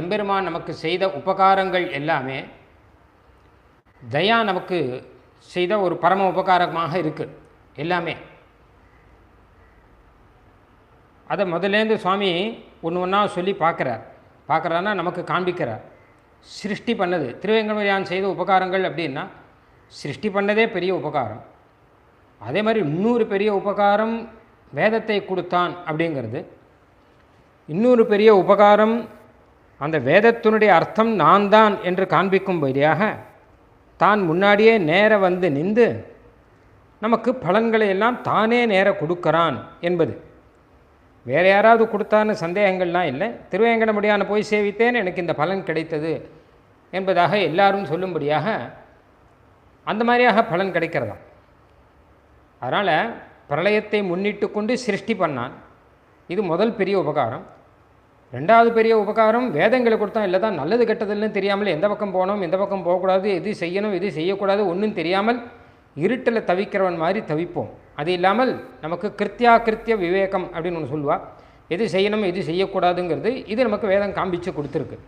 எம்பெருமான் நமக்கு செய்த உபகாரங்கள் எல்லாமே தயா நமக்கு செய்த ஒரு பரம உபகாரமாக இருக்குது எல்லாமே. அதை முதலேருந்து சுவாமி ஒன்று ஒன்றா சொல்லி பார்க்குறார் பார்க்குறாருன்னா நமக்கு காண்பிக்கிறார். சிருஷ்டி பண்ணது. திருவேங்கடமரியான் செய்த உபகாரங்கள் அப்படின்னா சிருஷ்டி பண்ணதே பெரிய உபகாரம். அதே மாதிரி இன்னொரு பெரிய உபகாரம் வேதத்தை கொடுத்தான் அப்படிங்கிறது. இன்னொரு பெரிய உபகாரம் அந்த வேதத்தினுடைய அர்த்தம் நான் தான் என்று காண்பிக்கும்படியாக தான் முன்னாடியே நேர வந்து நின்று நமக்கு பலன்களை எல்லாம் தானே நேர கொடுக்கறான் என்பது. வேறு யாராவது கொடுத்தான்னு சந்தேகங்கள்லாம் இல்லை. திருவேங்கடமுடியான போய் சேவித்தேன் எனக்கு இந்த பலன் கிடைத்தது என்பதாக எல்லாரும் சொல்லும்படியாக அந்த மாதிரியாக பலன் கிடைக்கிறதா? அதனால் பிரளயத்தை முன்னிட்டு கொண்டு சிருஷ்டி பண்ணான். இது முதல் பெரிய உபகாரம். ரெண்டாவது பெரிய உபகாரம் வேதங்களை கொடுத்தா இல்லை தான் நல்லது கெட்டதுன்னு தெரியாமல் எந்த பக்கம் போகணும் எந்த பக்கம் போகக்கூடாது எது செய்யணும் எது செய்யக்கூடாது ஒன்றும் தெரியாமல் இருட்டில் தவிக்கிறவன் மாதிரி தவிப்போம். அது இல்லாமல் நமக்கு கிருத்தியா கிருத்திய விவேகம் அப்படின்னு ஒன்று சொல்லுவாள் எது செய்யணும் எது செய்யக்கூடாதுங்கிறது இது நமக்கு வேதம் காண்பிச்சு கொடுத்துருக்கு.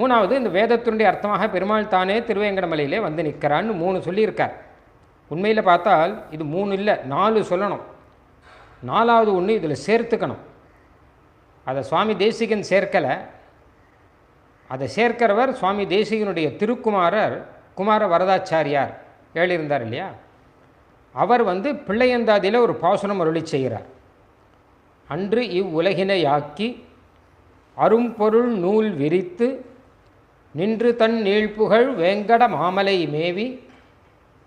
மூணாவது இந்த வேதத்தினுடைய அர்த்தமாக பெருமாள் தானே திருவேங்கடமலையிலே வந்து நிற்கிறான்னு மூணு சொல்லியிருக்கார். உண்மையில் பார்த்தால் இது மூணு இல்லை நாலு சொல்லணும். நாலாவது ஒன்று இதில் சேர்த்துக்கணும். அதை சுவாமி தேசிகன் சேர்க்கலை. அதை சேர்க்கிறவர் சுவாமி தேசிகனுடைய திருக்குமாரர் குமார வரதாச்சாரியார். எழுதியிருந்தார் இல்லையா? அவர் வந்து பிள்ளையந்தாதியில் ஒரு பாசுரம் அருளி செய்கிறார். அன்று இவ்வுலகினை ஆக்கி அரும்பொருள் நூல் விரித்து நின்று தன் நீழ்ப்புகழ் வேங்கட மாமலை மேவி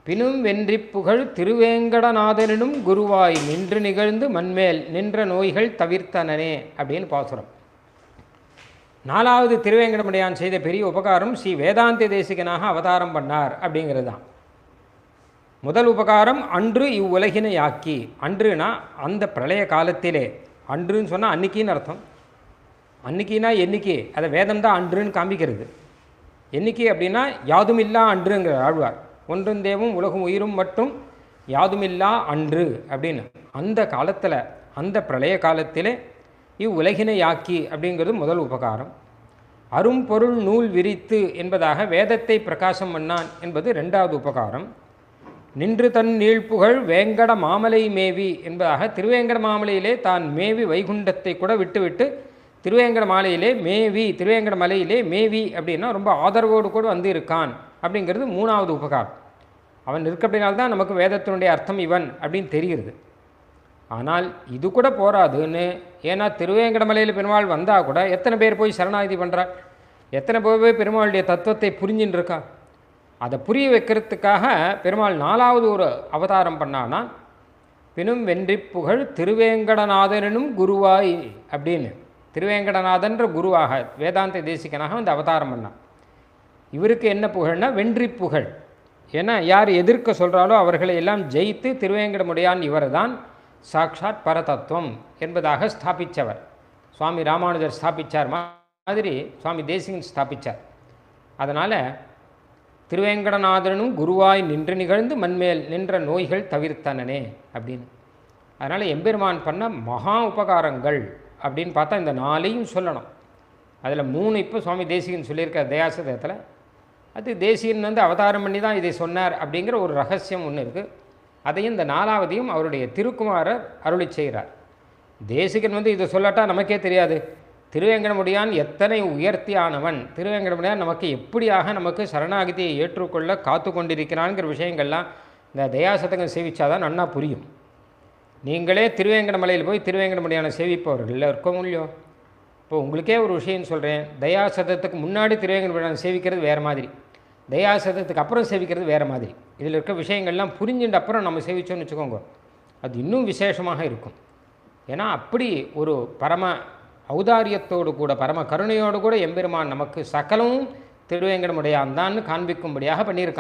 பினும் வென்றி புகழ் திருவேங்கடநாதனினும் குருவாய் நின்று நிகழ்ந்து மண்மேல் நின்ற நோய்கள் தவிர்த்தனனே அப்படின்னு பாசுரம் நாலாவது திருவேங்கடமுடையான் செய்த பெரிய உபகாரம் ஸ்ரீ வேதாந்தி தேசிகனாக அவதாரம் பண்ணார் அப்படிங்கிறது தான். முதல் உபகாரம் அன்று இவ்வுலகினை ஆக்கி அன்றுனா அந்த பிரளய காலத்திலே. அன்றுன்னு சொன்னால் அன்னைக்கின்னு அர்த்தம். அன்னைக்கினா என்னைக்கு? அதை வேதம் தான் அன்றுன்னு காமிக்கிறது என்னைக்கு அப்படின்னா யாதுமில்லா அன்றுங்கிற ஆழ்வார். ஒன்றும் தேவும் உலகும் உயிரும் மட்டும் யாதுமில்லா அன்று அப்படின்னு அந்த காலத்தில் அந்த பிரளய காலத்திலே இவ்வுலகினை யாக்கி அப்படிங்கிறது முதல் உபகாரம். அரும்பொருள் நூல் விரித்து என்பதாக வேதத்தை பிரகாசம் பண்ணான் என்பது ரெண்டாவது உபகாரம். நின்று தன் நீழ்ப்புகழ் வேங்கட மாமலை மேவி என்பதாக திருவேங்கட மாமலையிலே தான் மேவி வைகுண்டத்தை கூட விட்டுவிட்டு திருவேங்கட மாலையிலே மேவி திருவேங்கட மலையிலே மேவி அப்படின்னா ரொம்ப ஆதரவோடு கூட வந்து இருக்கான். அப்படிங்கிறது மூணாவது உபகாரம். அவன் இருக்கப்படினால்தான் நமக்கு வேதத்தினுடைய அர்த்தம் இவன் அப்படின்னு தெரிகிறது. ஆனால் இது கூட போராதுன்னு ஏன்னா திருவேங்கடமலையில் பெருமாள் வந்தால் கூட எத்தனை பேர் போய் சரணாகதி பண்ணுறாள் எத்தனை பேர் போய் பெருமாளுடைய தத்துவத்தை புரிஞ்சுன்னு இருக்கா அதை புரிய வைக்கிறதுக்காக பெருமாள் நாலாவது ஒரு அவதாரம் பண்ணானா பினும் வென்றி புகழ் திருவேங்கடநாதனும் குருவாய் அப்படின்னு. திருவேங்கடநாதன்ற குருவாக வேதாந்த தேசிகனாக வந்து அவதாரம் பண்ணான். இவருக்கு என்ன புகழ்னா வென்றி புகழ். ஏன்னா யார் எதிர்க்க சொல்கிறாலோ அவர்களை எல்லாம் ஜெயித்து திருவேங்கடமுடையான் இவர் தான் சாக்ஷாத் பரதத்துவம் என்பதாக ஸ்தாபித்தவர் சுவாமி ராமானுஜர் ஸ்தாபித்தார் மாதிரி சுவாமி தேசிகன் ஸ்தாபித்தார் அதனால் திருவேங்கடநாதனும் குருவாய் நின்று நிகழ்ந்து மண்மேல் நின்ற நோய்கள் தவிர்த்தனனே அப்படின்னு. அதனால் எம்பெருமான் பண்ண மகா உபகாரங்கள் அப்படின்னு பார்த்தா இந்த நாளையும் சொல்லணும். அதில் மூணு இப்போ சுவாமி தேசிகன் சொல்லியிருக்க தயாசதத்தில் அது தேசியன் வந்து அவதாரம் பண்ணி தான் இதை சொன்னார் அப்படிங்கிற ஒரு ரகசியம் ஒன்று இருக்குது அதையும் இந்த நாலாவதையும் அவருடைய திருக்குமாரர் அருளி செய்கிறார். தேசிகன் வந்து இதை சொல்லட்டா நமக்கே தெரியாது. திருவேங்கடமுடியான் எத்தனை உயர்த்தியானவன்? திருவேங்கடமுடியான் நமக்கு எப்படியாக நமக்கு சரணாகதியை ஏற்றுக்கொள்ள காத்து கொண்டிருக்கிறான்ங்கிற விஷயங்கள்லாம் இந்த தயாசதகம் சேவிச்சாதான் நன்னா புரியும். நீங்களே திருவேங்கடமலையில் போய் திருவேங்கடமுடியான சேவிப்பவர்கள் இருக்க இல்லையோ? இப்போ உங்களுக்கே ஒரு விஷயம் சொல்கிறேன் தயாசதத்துக்கு முன்னாடி திருவேங்கடமுடியான சேவிக்கிறது வேறு மாதிரி. தயாசதத்துக்கு அப்புறம் சேவிக்கிறது வேறு மாதிரி. இதில் இருக்க விஷயங்கள்லாம் புரிஞ்சுட்டு அப்புறம் நம்ம சேவிச்சோன்னு வச்சுக்கோங்க. அது இன்னும் விசேஷமாக இருக்கும். ஏன்னா அப்படி ஒரு பரம ஔதாரியத்தோடு கூட பரம கருணையோடு கூட எம்பெருமான் நமக்கு சகலமும் திருவேங்கடமுடையான் தான் காண்பிக்கும்படியாக பண்ணியிருக்கான்.